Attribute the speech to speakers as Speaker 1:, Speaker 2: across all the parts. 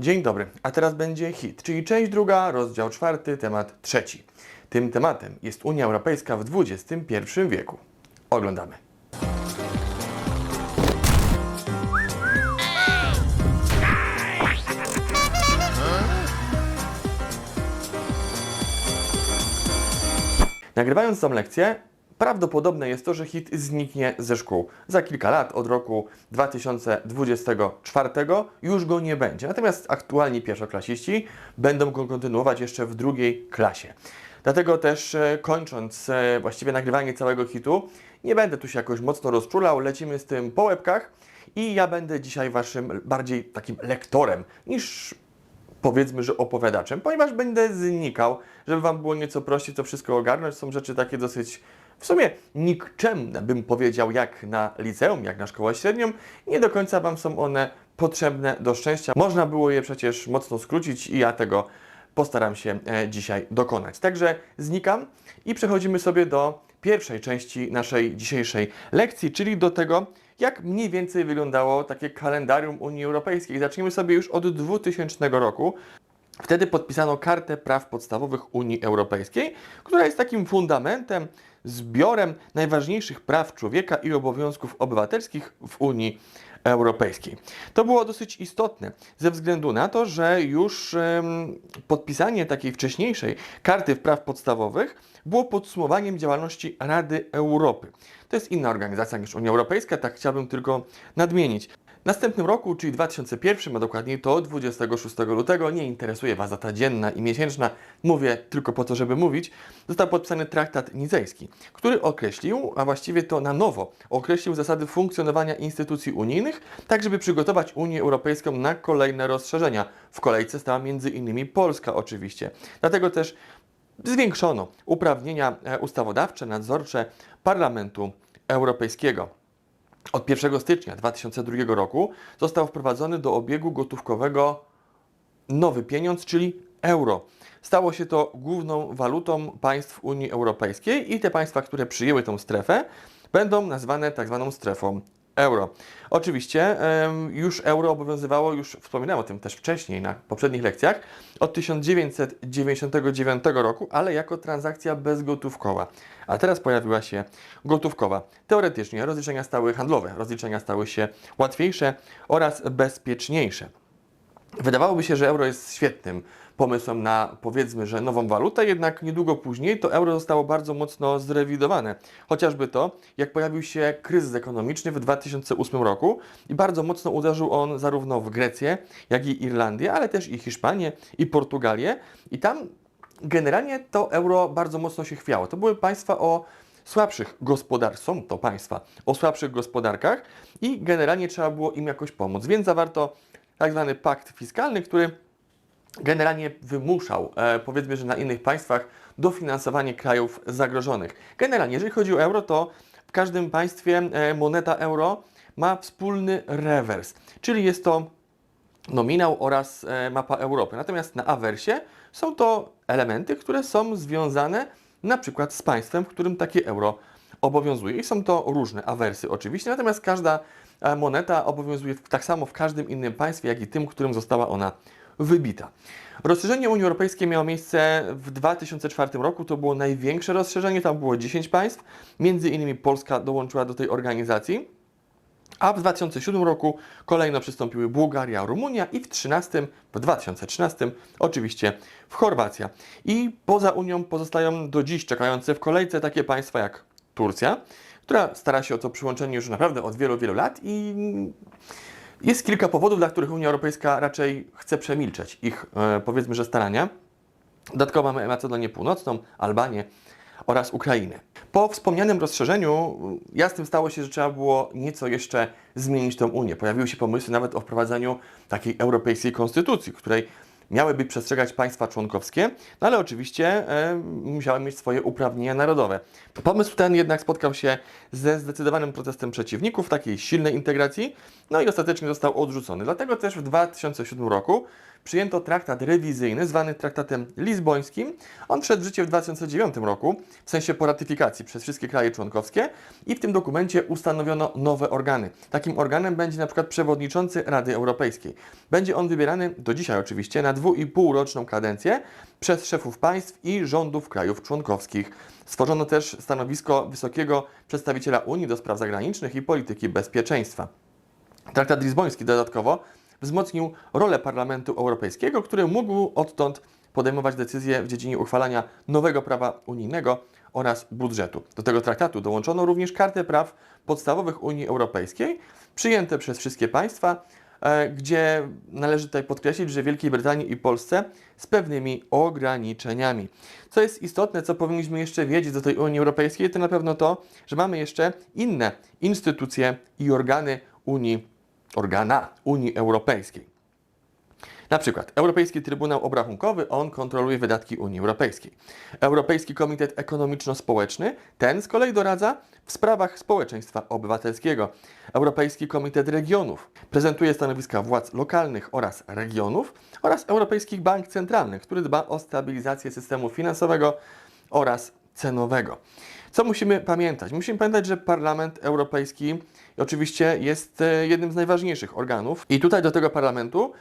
Speaker 1: Dzień dobry, a teraz będzie hit, czyli część druga, rozdział czwarty, temat trzeci. Tym tematem jest Unia Europejska w XXI wieku. Oglądamy. Nagrywając tą lekcję, prawdopodobne jest to, że hit zniknie ze szkół. Za kilka lat, od roku 2024, już go nie będzie. Natomiast aktualni pierwszoklasiści będą go kontynuować jeszcze w drugiej klasie. Dlatego też e, kończąc e, właściwie nagrywanie całego hitu, nie będę tu się jakoś mocno rozczulał, lecimy z tym po łebkach i ja będę dzisiaj waszym bardziej takim lektorem niż powiedzmy, że opowiadaczem, ponieważ będę znikał, żeby Wam było nieco prościej to wszystko ogarnąć. Są rzeczy takie dosyć w sumie nikczemne, bym powiedział, jak na liceum, jak na szkołę średnią. Nie do końca Wam są one potrzebne do szczęścia. Można było je przecież mocno skrócić i ja tego postaram się e, dzisiaj dokonać. Także znikam i przechodzimy sobie do pierwszej części naszej dzisiejszej lekcji, czyli do tego, jak mniej więcej wyglądało takie kalendarium Unii Europejskiej. Zacznijmy sobie już od 2000 roku. Wtedy podpisano Kartę Praw Podstawowych Unii Europejskiej, która jest takim fundamentem, zbiorem najważniejszych praw człowieka i obowiązków obywatelskich w Unii Europejskiej. To było dosyć istotne ze względu na to, że już em, podpisanie takiej wcześniejszej Karty Praw Podstawowych było podsumowaniem działalności Rady Europy. To jest inna organizacja niż Unia Europejska, tak chciałbym tylko nadmienić. W następnym roku, czyli 2001, a dokładniej to 26 lutego, nie interesuje Was data dzienna i miesięczna, mówię tylko po to, żeby mówić, został podpisany traktat nicejski, który określił, a właściwie to na nowo określił zasady funkcjonowania instytucji unijnych, tak żeby przygotować Unię Europejską na kolejne rozszerzenia. W kolejce stała innymi Polska oczywiście. Dlatego też zwiększono uprawnienia e, ustawodawcze, nadzorcze Parlamentu Europejskiego. Od 1 stycznia 2002 roku został wprowadzony do obiegu gotówkowego nowy pieniądz, czyli euro. Stało się to główną walutą państw Unii Europejskiej i te państwa, które przyjęły tą strefę, będą nazwane tak zwaną strefą euro. Oczywiście już euro obowiązywało, już wspominałem o tym też wcześniej na poprzednich lekcjach, od 1999 roku, ale jako transakcja bezgotówkowa. A teraz pojawiła się gotówkowa. Teoretycznie rozliczenia stały handlowe, rozliczenia stały się łatwiejsze oraz bezpieczniejsze. Wydawałoby się, że euro jest świetnym pomysłem na powiedzmy, że nową walutę, jednak niedługo później to euro zostało bardzo mocno zrewidowane. Chociażby to, jak pojawił się kryzys ekonomiczny w 2008 roku i bardzo mocno uderzył on zarówno w Grecję, jak i Irlandię, ale też i Hiszpanię i Portugalię. I tam generalnie to euro bardzo mocno się chwiało. To były państwa o słabszych gospodarstw, są to państwa o słabszych gospodarkach i generalnie trzeba było im jakoś pomóc, więc zawarto tak zwany pakt fiskalny, który generalnie wymuszał, e, powiedzmy, że na innych państwach, dofinansowanie krajów zagrożonych. Generalnie, jeżeli chodzi o euro, to w każdym państwie e, moneta euro ma wspólny rewers, czyli jest to nominał oraz e, mapa Europy. Natomiast na awersie są to elementy, które są związane na przykład z państwem, w którym takie euro obowiązuje. I są to różne awersy oczywiście, natomiast każda moneta obowiązuje tak samo w każdym innym państwie, jak i tym, którym została ona wybita. Rozszerzenie Unii Europejskiej miało miejsce w 2004 roku. To było największe rozszerzenie, tam było 10 państw. Między innymi Polska dołączyła do tej organizacji. A w 2007 roku kolejno przystąpiły Bułgaria, Rumunia i w 13, w 2013 oczywiście w Chorwacja. I poza Unią pozostają do dziś czekające w kolejce takie państwa jak Turcja, która stara się o to przyłączenie już naprawdę od wielu, wielu lat i jest kilka powodów, dla których Unia Europejska raczej chce przemilczeć ich, e, powiedzmy, że starania. Dodatkowo mamy Macedonię Północną, Albanię oraz Ukrainę. Po wspomnianym rozszerzeniu y, jasnym stało się, że trzeba było nieco jeszcze zmienić tę Unię. Pojawiły się pomysły nawet o wprowadzeniu takiej europejskiej konstytucji, której miałyby przestrzegać państwa członkowskie, no ale oczywiście e, musiały mieć swoje uprawnienia narodowe. Pomysł ten jednak spotkał się ze zdecydowanym protestem przeciwników takiej silnej integracji, no i ostatecznie został odrzucony. Dlatego też w 2007 roku przyjęto traktat rewizyjny zwany traktatem lizbońskim. On wszedł w życie w 2009 roku, w sensie po ratyfikacji przez wszystkie kraje członkowskie i w tym dokumencie ustanowiono nowe organy. Takim organem będzie na przykład przewodniczący Rady Europejskiej. Będzie on wybierany, do dzisiaj oczywiście, na dwu i pół roczną kadencję przez szefów państw i rządów krajów członkowskich. Stworzono też stanowisko wysokiego przedstawiciela Unii do spraw zagranicznych i polityki bezpieczeństwa. Traktat lizboński dodatkowo wzmocnił rolę Parlamentu Europejskiego, który mógł odtąd podejmować decyzje w dziedzinie uchwalania nowego prawa unijnego oraz budżetu. Do tego traktatu dołączono również kartę praw podstawowych Unii Europejskiej, przyjęte przez wszystkie państwa, e, gdzie należy tutaj podkreślić, że Wielkiej Brytanii i Polsce z pewnymi ograniczeniami. Co jest istotne, co powinniśmy jeszcze wiedzieć do tej Unii Europejskiej, to na pewno to, że mamy jeszcze inne instytucje i organy Unii, organa Unii Europejskiej. Na przykład Europejski Trybunał Obrachunkowy, on kontroluje wydatki Unii Europejskiej. Europejski Komitet Ekonomiczno-Społeczny, ten z kolei doradza w sprawach społeczeństwa obywatelskiego. Europejski Komitet Regionów prezentuje stanowiska władz lokalnych oraz regionów oraz Europejski Bank Centralny, który dba o stabilizację systemu finansowego oraz cenowego. Co musimy pamiętać? Musimy pamiętać, że Parlament Europejski oczywiście jest e, jednym z najważniejszych organów i tutaj do tego parlamentu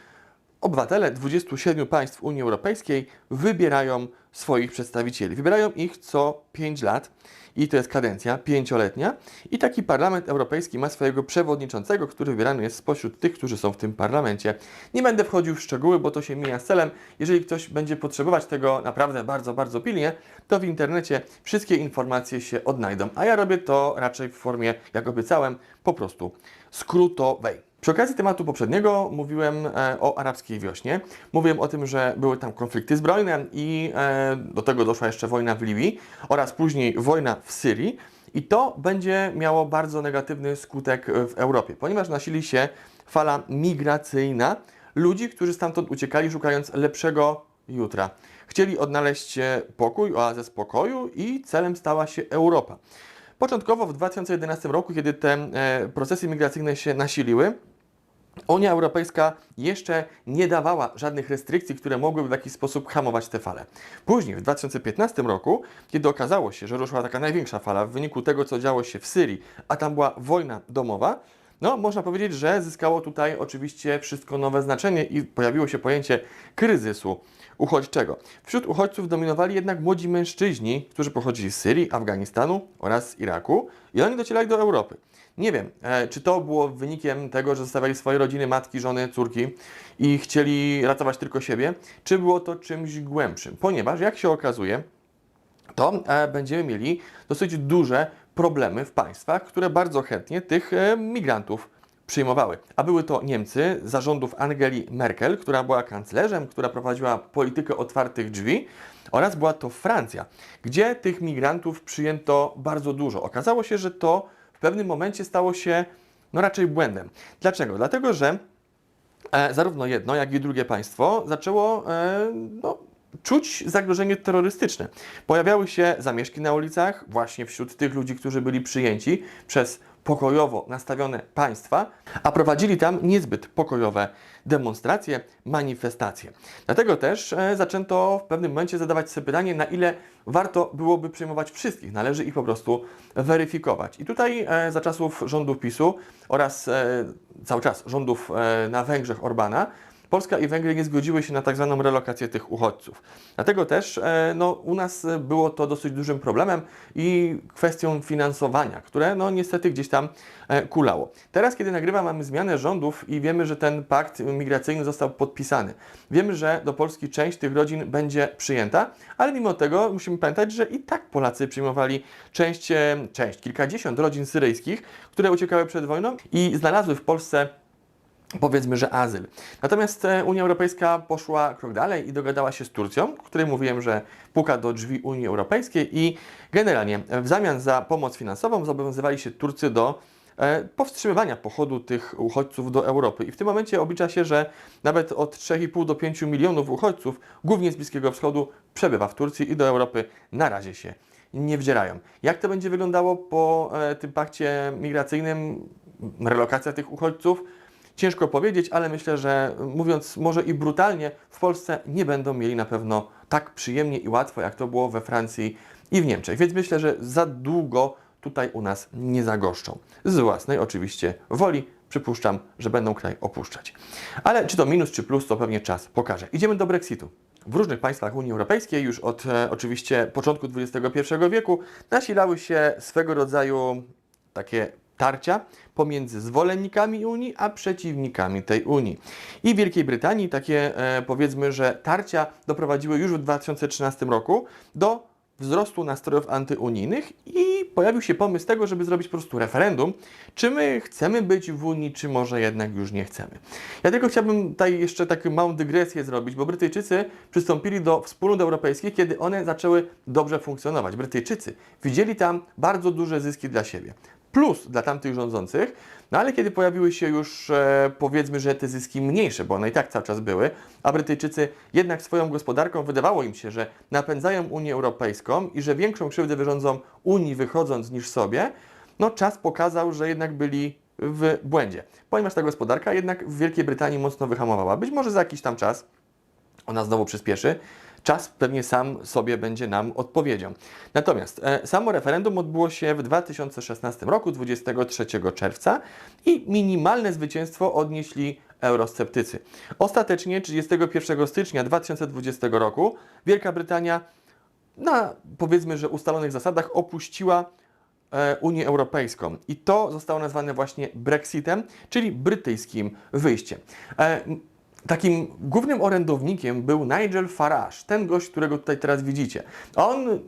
Speaker 1: obywatele 27 państw Unii Europejskiej wybierają swoich przedstawicieli. Wybierają ich co 5 lat i to jest kadencja pięcioletnia. I taki Parlament Europejski ma swojego przewodniczącego, który wybierany jest spośród tych, którzy są w tym parlamencie. Nie będę wchodził w szczegóły, bo to się mija z celem. Jeżeli ktoś będzie potrzebować tego naprawdę bardzo, bardzo pilnie, to w internecie wszystkie informacje się odnajdą. A ja robię to raczej w formie, jak obiecałem, po prostu skrótowej. Przy okazji tematu poprzedniego mówiłem e, o arabskiej wiośnie. Mówiłem o tym, że były tam konflikty zbrojne i e, do tego doszła jeszcze wojna w Libii oraz później wojna w Syrii. I to będzie miało bardzo negatywny skutek w Europie, ponieważ nasili się fala migracyjna ludzi, którzy stamtąd uciekali, szukając lepszego jutra. Chcieli odnaleźć e, pokój, oazę spokoju i celem stała się Europa. Początkowo w 2011 roku, kiedy te procesy migracyjne się nasiliły, Unia Europejska jeszcze nie dawała żadnych restrykcji, które mogłyby w jakiś sposób hamować te fale. Później, w 2015 roku, kiedy okazało się, że ruszyła taka największa fala w wyniku tego, co działo się w Syrii, a tam była wojna domowa, no, można powiedzieć, że zyskało tutaj oczywiście wszystko nowe znaczenie i pojawiło się pojęcie kryzysu uchodźczego. Wśród uchodźców dominowali jednak młodzi mężczyźni, którzy pochodzili z Syrii, Afganistanu oraz Iraku i oni docierali do Europy. Nie wiem, e, czy to było wynikiem tego, że zostawiali swoje rodziny, matki, żony, córki i chcieli ratować tylko siebie, czy było to czymś głębszym, ponieważ jak się okazuje, to e, będziemy mieli dosyć duże problemy w państwach, które bardzo chętnie tych e, migrantów przyjmowały. A były to Niemcy zarządów Angeli Merkel, która była kanclerzem, która prowadziła politykę otwartych drzwi, oraz była to Francja, gdzie tych migrantów przyjęto bardzo dużo. Okazało się, że to w pewnym momencie stało się no raczej błędem. Dlaczego? Dlatego, że e, zarówno jedno, jak i drugie państwo zaczęło e, no, czuć zagrożenie terrorystyczne. Pojawiały się zamieszki na ulicach właśnie wśród tych ludzi, którzy byli przyjęci przez pokojowo nastawione państwa, a prowadzili tam niezbyt pokojowe demonstracje, manifestacje. Dlatego też e, zaczęto w pewnym momencie zadawać sobie pytanie, na ile warto byłoby przyjmować wszystkich. Należy ich po prostu weryfikować. I tutaj e, za czasów rządów PiSu oraz e, cały czas rządów na Węgrzech Orbana Polska i Węgry nie zgodziły się na tak zwaną relokację tych uchodźców. Dlatego też e, no, u nas było to dosyć dużym problemem i kwestią finansowania, które no, niestety gdzieś tam e, kulało. Teraz, kiedy nagrywam, mamy zmianę rządów i wiemy, że ten pakt migracyjny został podpisany. Wiemy, że do Polski część tych rodzin będzie przyjęta, ale mimo tego musimy pamiętać, że i tak Polacy przyjmowali część, e, część kilkadziesiąt rodzin syryjskich, które uciekały przed wojną i znalazły w Polsce powiedzmy, że azyl. Natomiast e, Unia Europejska poszła krok dalej i dogadała się z Turcją, której mówiłem, że puka do drzwi Unii Europejskiej i generalnie w zamian za pomoc finansową zobowiązywali się Turcy do e, powstrzymywania pochodu tych uchodźców do Europy. I w tym momencie oblicza się, że nawet od 3,5 do 5 milionów uchodźców, głównie z Bliskiego Wschodu, przebywa w Turcji i do Europy na razie się nie wdzierają. Jak to będzie wyglądało po e, tym pakcie migracyjnym, relokacja tych uchodźców? Ciężko powiedzieć, ale myślę, że mówiąc może i brutalnie, w Polsce nie będą mieli na pewno tak przyjemnie i łatwo, jak to było we Francji i w Niemczech. Więc myślę, że za długo tutaj u nas nie zagoszczą. Z własnej oczywiście woli przypuszczam, że będą kraj opuszczać. Ale czy to minus, czy plus, to pewnie czas pokaże. Idziemy do Brexitu. W różnych państwach Unii Europejskiej już od e, oczywiście początku XXI wieku nasilały się swego rodzaju takie tarcia pomiędzy zwolennikami Unii a przeciwnikami tej Unii. I w Wielkiej Brytanii takie e, powiedzmy, że tarcia doprowadziły już w 2013 roku do wzrostu nastrojów antyunijnych i pojawił się pomysł tego, żeby zrobić po prostu referendum, czy my chcemy być w Unii, czy może jednak już nie chcemy. Ja tylko chciałbym tutaj jeszcze taką małą dygresję zrobić, bo Brytyjczycy przystąpili do wspólnot europejskich, kiedy one zaczęły dobrze funkcjonować. Brytyjczycy widzieli tam bardzo duże zyski dla siebie plus dla tamtych rządzących, no ale kiedy pojawiły się już e, powiedzmy, że te zyski mniejsze, bo one i tak cały czas były, a Brytyjczycy jednak swoją gospodarką wydawało im się, że napędzają Unię Europejską i że większą krzywdę wyrządzą Unii wychodząc niż sobie, no czas pokazał, że jednak byli w błędzie, ponieważ ta gospodarka jednak w Wielkiej Brytanii mocno wyhamowała. Być może za jakiś tam czas ona znowu przyspieszy. Czas pewnie sam sobie będzie nam odpowiedzią. Natomiast e, samo referendum odbyło się w 2016 roku, 23 czerwca i minimalne zwycięstwo odnieśli eurosceptycy. Ostatecznie 31 stycznia 2020 roku Wielka Brytania na powiedzmy, że ustalonych zasadach opuściła e, Unię Europejską. I to zostało nazwane właśnie Brexitem, czyli brytyjskim wyjściem. E, Takim głównym orędownikiem był Nigel Farage, ten gość, którego tutaj teraz widzicie. On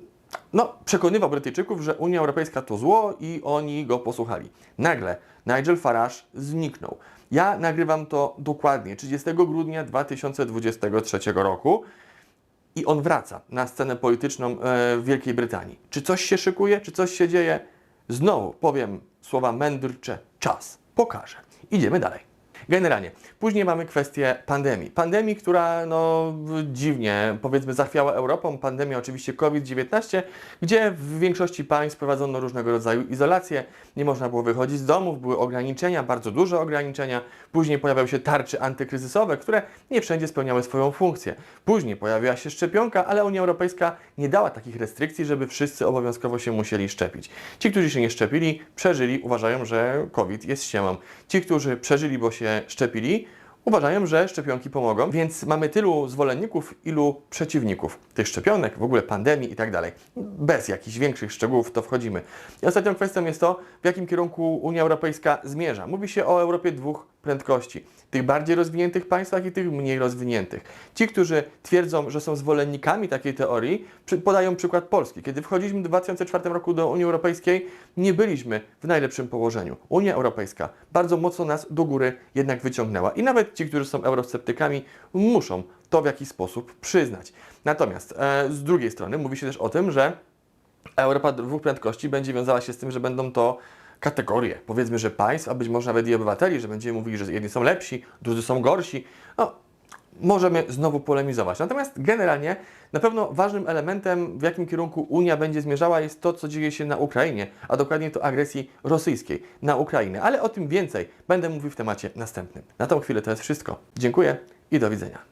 Speaker 1: no, przekonywał Brytyjczyków, że Unia Europejska to zło i oni go posłuchali. Nagle Nigel Farage zniknął. Ja nagrywam to dokładnie 30 grudnia 2023 roku i on wraca na scenę polityczną e, w Wielkiej Brytanii. Czy coś się szykuje, czy coś się dzieje? Znowu powiem słowa mędrcze. Czas pokaże. Idziemy dalej. Generalnie. Później mamy kwestię pandemii. Pandemii, która no dziwnie, powiedzmy, zachwiała Europą. Pandemia oczywiście COVID-19, gdzie w większości państw prowadzono różnego rodzaju izolacje. Nie można było wychodzić z domów, były ograniczenia, bardzo duże ograniczenia. Później pojawiały się tarcze antykryzysowe, które nie wszędzie spełniały swoją funkcję. Później pojawiła się szczepionka, ale Unia Europejska nie dała takich restrykcji, żeby wszyscy obowiązkowo się musieli szczepić. Ci, którzy się nie szczepili, przeżyli, uważają, że COVID jest ściemą. Ci, którzy przeżyli, bo szczepili, uważają, że szczepionki pomogą, więc mamy tylu zwolenników, ilu przeciwników tych szczepionek, w ogóle pandemii i tak dalej. Bez jakichś większych szczegółów w to wchodzimy. I ostatnią kwestią jest to, w jakim kierunku Unia Europejska zmierza. Mówi się o Europie dwóch prędkości. Tych bardziej rozwiniętych państwach i tych mniej rozwiniętych. Ci, którzy twierdzą, że są zwolennikami takiej teorii, podają przykład Polski. Kiedy wchodziliśmy w 2004 roku do Unii Europejskiej, nie byliśmy w najlepszym położeniu. Unia Europejska bardzo mocno nas do góry jednak wyciągnęła. I nawet ci, którzy są eurosceptykami, muszą to w jakiś sposób przyznać. Natomiast e, z drugiej strony mówi się też o tym, że Europa dwóch prędkości będzie wiązała się z tym, że będą to kategorie, powiedzmy, że państw, a być może nawet i obywateli, że będziemy mówili, że jedni są lepsi, drudzy są gorsi. No, możemy znowu polemizować. Natomiast generalnie na pewno ważnym elementem, w jakim kierunku Unia będzie zmierzała, jest to, co dzieje się na Ukrainie, a dokładnie to agresji rosyjskiej na Ukrainę. Ale o tym więcej będę mówił w temacie następnym. Na tą chwilę to jest wszystko. Dziękuję i do widzenia.